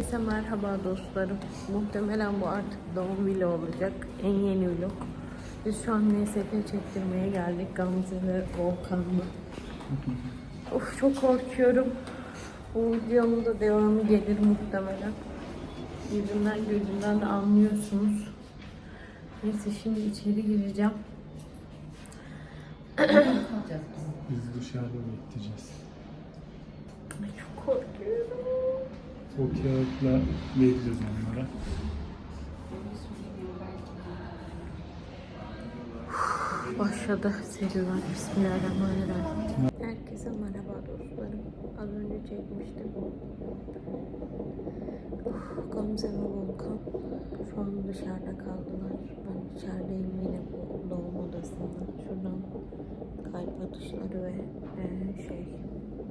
Herkese merhaba dostlarım. Muhtemelen bu artık doğum vlog olacak. En yeni vlog. Biz şu an NSF çektirmeye geldik Gamze ve Volkan'la. of çok korkuyorum. Bu videonun da devamı gelir muhtemelen. Yüzümden gözümden de anlıyorsunuz. Neyse şimdi içeri gireceğim. Biz dışarıda bekleyeceğiz. Ay, çok korkuyorum. O kağıtla vereceğiz onlara. Başladı serüven. Bismillahirrahmanirrahim. Herkese merhaba dostlarım. Az önce çekmiştim. Uf, Gamze ve Volkan şu an dışarıda kaldılar. Ben içerideyim yine bu doğum odasında. Şuradan kalp atışları ve e, şey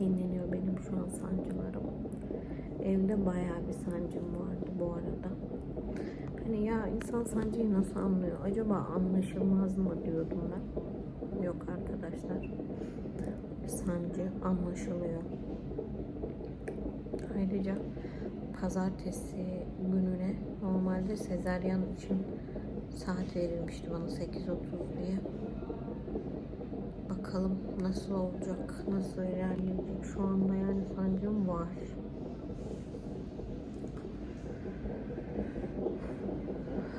dinleniyor benim şu an sancılarım. Evde bayağı bir sancım vardı bu arada. Hani ya insan sancıyı nasıl anlıyor? Acaba anlaşılmaz mı diyordum ben. Yok arkadaşlar. Sancı anlaşılıyor. Ayrıca pazartesi gününe normalde sezaryen için saat verilmişti bana 8.30 diye. Bakalım nasıl olacak, nasıl ilerleyecek. Şu anda yani sancım var.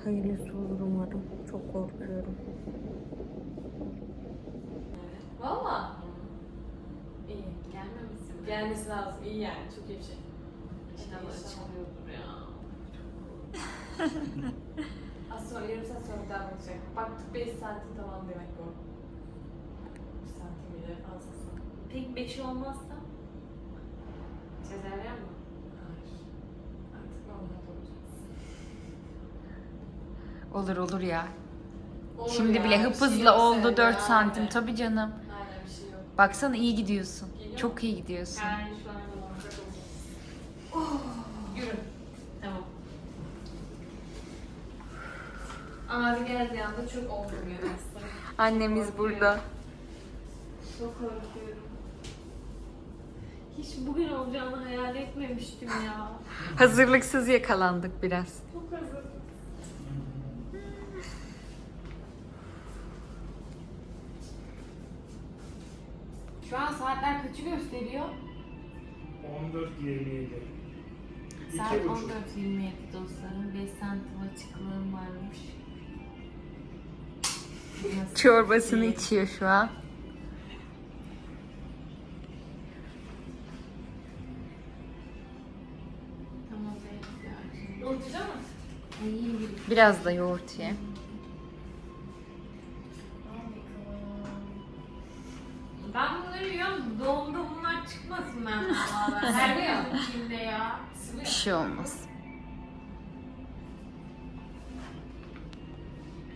Hayırlısı olur umarım. Çok korkuyorum. Valla. İyi. Gelmemişsin. Gelmesi lazım. İyi yani. Çok iyi bir şey. İnşallah çalıyordur ya. Az sonra yarım saat sonra daha bakacak. Baktık 5 saati tamam demek bu. 1 saati bile fazlası. Pek 5 olmazsa? Sezeryen mi? Hayır. Artık normal olacağız. Olur olur ya. Olur Şimdi ya, bile hıp şey hızlı yok oldu sende, 4 santim. aynen. Tabii canım. Aynen bir şey yok. Baksana iyi gidiyorsun. Geliyor Çok iyi gidiyorsun. Yani şu an. Oh, yürü. Tamam. Geldiği anda çok ya aslında. Annemiz burada. Çok korkuyorum. Hiç bugün olacağını hayal etmemiştim ya. Hazırlıksız yakalandık biraz. Çok hazır. Şu an saatler kaçı gösteriyor? 14.27. Saat 14.27 dostlarım. 5 santim açıklığım varmış. Nasıl? Çorbasını içiyor şu an. Tamam? İyi. Biraz da yoğurt ye. Bir şey olmaz.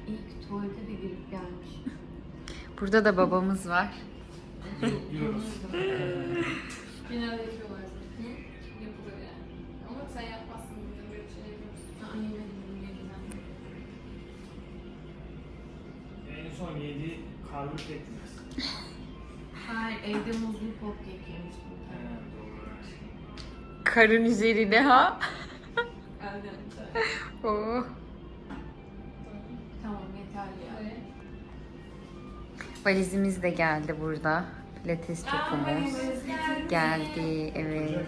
İlk tuvalete de girip gelmiş. Burada da babamız var. Yiyoruz. Genelde yapıyorlar zaten. Yapılır yani. Ama sen yapmazsın bugün böyle bir şey yapıyorsun. Aa yemedim. En son yediği karnı tekmez. Hayır evde muzlu pop kek yemiş bu tane. Karın üzerine ha. Aynen. Oh. Tamam yeterli ya. Valizimiz de geldi burada. Pilates topumuz. Geldi evet.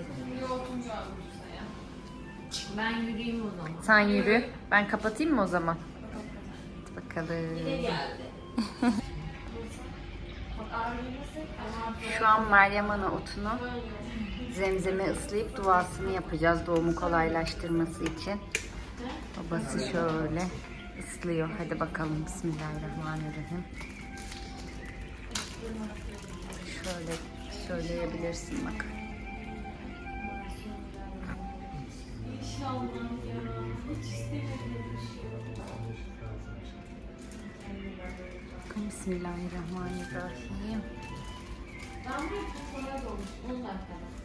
Ben yürüyeyim o zaman. Sen yürü. Ben kapatayım mı o zaman? Hadi bakalım. geldi. Şu an Meryem Ana otunu zemzeme ıslayıp duasını yapacağız doğumu kolaylaştırması için. Babası şöyle ıslıyor. Hadi bakalım Bismillahirrahmanirrahim. Şöyle söyleyebilirsin bak. İnşallah ya. Hiç istemedim bir şey. Bismillahirrahmanirrahim. Ben buraya kolay olmuş. 10 dakikada.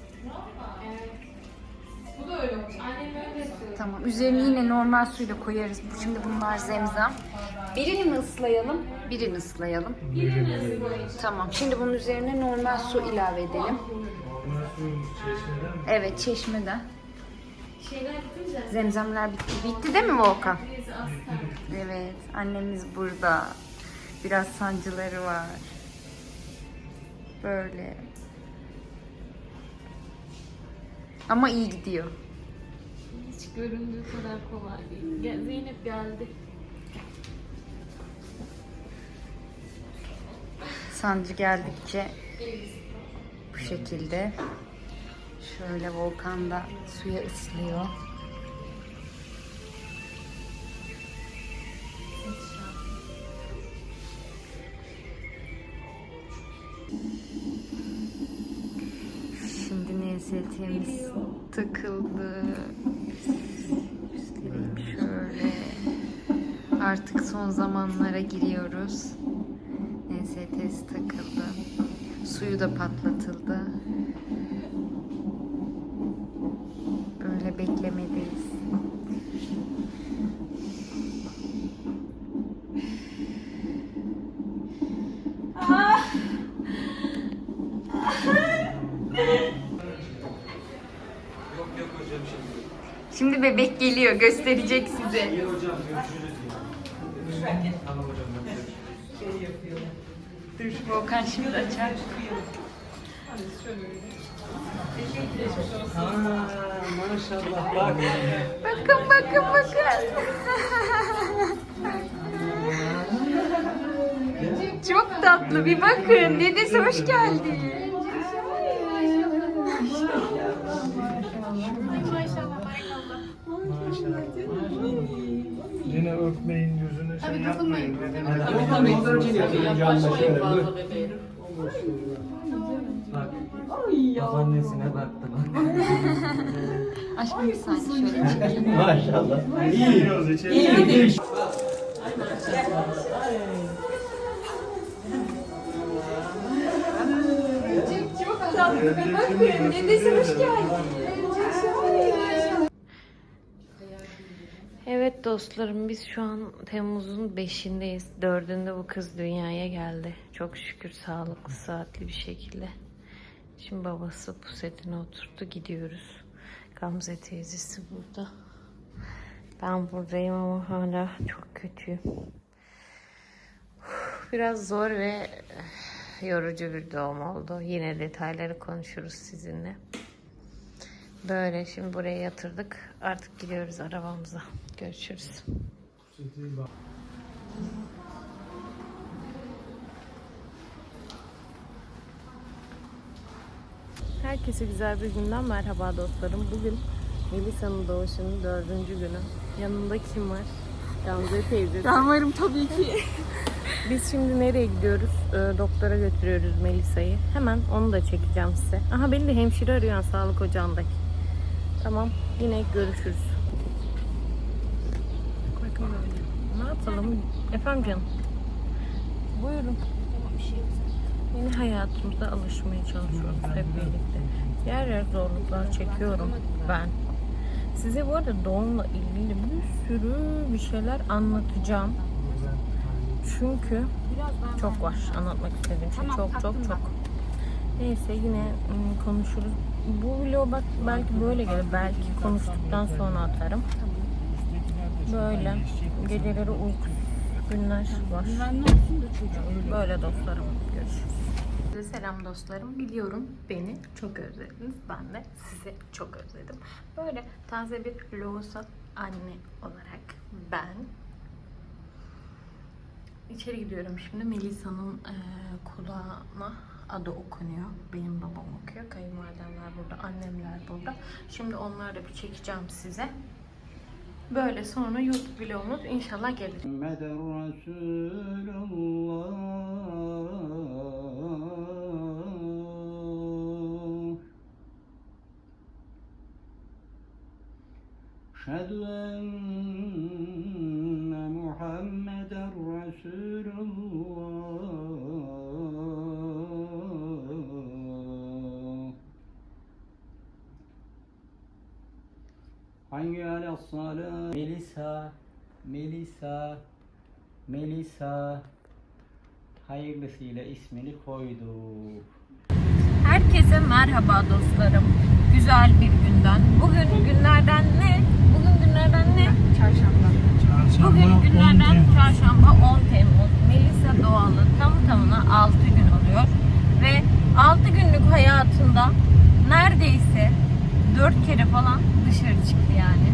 Bu da öyle olmuş. Annem öyle. Tamam. Üzerine yine normal suyla koyarız. Şimdi bunlar zemzem. Birini mi ıslayalım? Birini ıslayalım. Boyunca. Tamam. Şimdi bunun üzerine normal su ilave edelim. Normal suyumuz çeşmeden mi? Evet çeşmeden. Şeyler mi? Zemzemler bitti. Bitti değil mi Volkan? Evet, annemiz burada. Biraz sancıları var. Böyle. Ama iyi gidiyor. Hiç göründüğü kadar kolay değil. Gel, Zeynep geldi. Sancı geldikçe bu şekilde şöyle volkanda suya ıslıyor. Şimdi NST'miz takıldı. Göstereyim şöyle. Artık son zamanlara giriyoruz. NST'si takıldı. Suyu da patlatıldı. Böyle beklemedeyiz. Yok yok hocam şimdi. Şimdi bebek geliyor, gösterecek size. İyi hocam. Dur, Volkan şimdi açar. Aa, maşallah bak. Bakın, bakın, bakın. Çok tatlı, bir bakın. Dedesi hoş geldin. Maşallah. Yine öpmeyin yüzünü şey yapmayın. dedim. Bak. Babaannesine baktı bak. Aşkım bir saniye şöyle çekeyim. Maşallah. İyi. Giriyoruz içeri. Evet dostlarım biz şu an Temmuz'un 5'indeyiz. 4'ünde bu kız dünyaya geldi. Çok şükür sağlıklı saatli bir şekilde. Şimdi babası pusetine oturttu gidiyoruz. Gamze teyzesi burada. Ben buradayım ama hala çok kötüyüm. Biraz zor ve yorucu bir doğum oldu. Yine detayları konuşuruz sizinle. Böyle şimdi buraya yatırdık. Artık gidiyoruz arabamıza. Görüşürüz. Herkese güzel bir günden merhaba dostlarım. Bugün Melisa'nın doğuşunun dördüncü günü. Yanında kim var? Gamze teyze. Ben varım tabii ki. Biz şimdi nereye gidiyoruz? Ee, doktora götürüyoruz Melisa'yı. Hemen onu da çekeceğim size. Aha beni de hemşire arıyor sağlık ocağındaki. Tamam yine görüşürüz. Bakın yapalım? Efendim canım. Buyurun. Yeni hayatımıza alışmaya çalışıyoruz hep birlikte. Yer yer zorluklar çekiyorum ben. Size bu arada doğumla ilgili bir sürü bir şeyler anlatacağım. Çünkü çok var anlatmak istediğim şey. Çok çok çok. Neyse yine ım, konuşuruz. Bu vlog bak belki böyle gelir. Belki konuştuktan sonra atarım. Böyle geceleri uykusuz günler var. Böyle dostlarım. Görüşürüz. Selam dostlarım. Biliyorum beni çok özlediniz. Ben de sizi çok özledim. Böyle taze bir lohusa anne olarak ben İçeri gidiyorum şimdi. Melisa'nın eee, kulağına adı okunuyor. Benim babam okuyor. Kayınvalidemler burada, annemler burada. Şimdi onları da bir çekeceğim size. Böyle sonra YouTube vlogumuz inşallah gelir. Şehadu Melisa, Melisa hayırlısıyla ismini koyduk. Herkese merhaba dostlarım. Güzel bir günden. Bugün günlerden ne? Bugün günlerden ne? Çarşamba. Çarşamba Bugün 10 günlerden Temmuz. çarşamba 10 Temmuz. Melisa doğalı tam tamına 6 gün oluyor. Ve 6 günlük hayatında neredeyse 4 kere falan dışarı çıktı yani.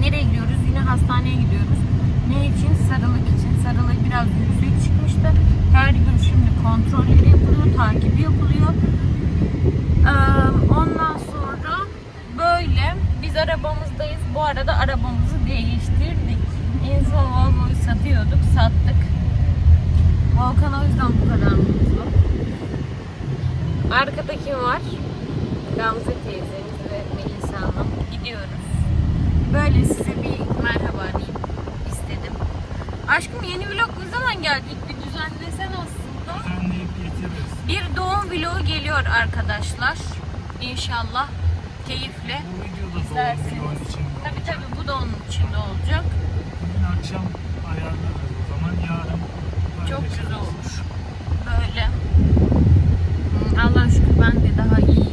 Nereye gidiyoruz? Hastaneye gidiyoruz. Ne için? Sarılık için. Sarılık biraz yüksek çıkmıştı. Her gün şimdi kontrolleri yapılıyor, takibi yapılıyor. Ee, ondan sonra böyle biz arabamızdayız. Bu arada arabamızı değiştirdik. En son Volvo'yu satıyorduk, sattık. Volkan o yüzden bu kadar mutlu. Arkada kim var? Gamze teyzemiz ve Melisa Hanım. Gidiyoruz. Böyle yeni vlog ne zaman gelecek? Bir düzenlesen aslında. Düzenleyip getiririz. Bir doğum vlogu geliyor arkadaşlar. İnşallah keyifle bu video. Doğum vlogu için tabii tabii bu da onun içinde olacak. Bugün akşam ayarlarız o zaman yarın. Çok güzel olur. Böyle. Allah şükür ben de daha iyi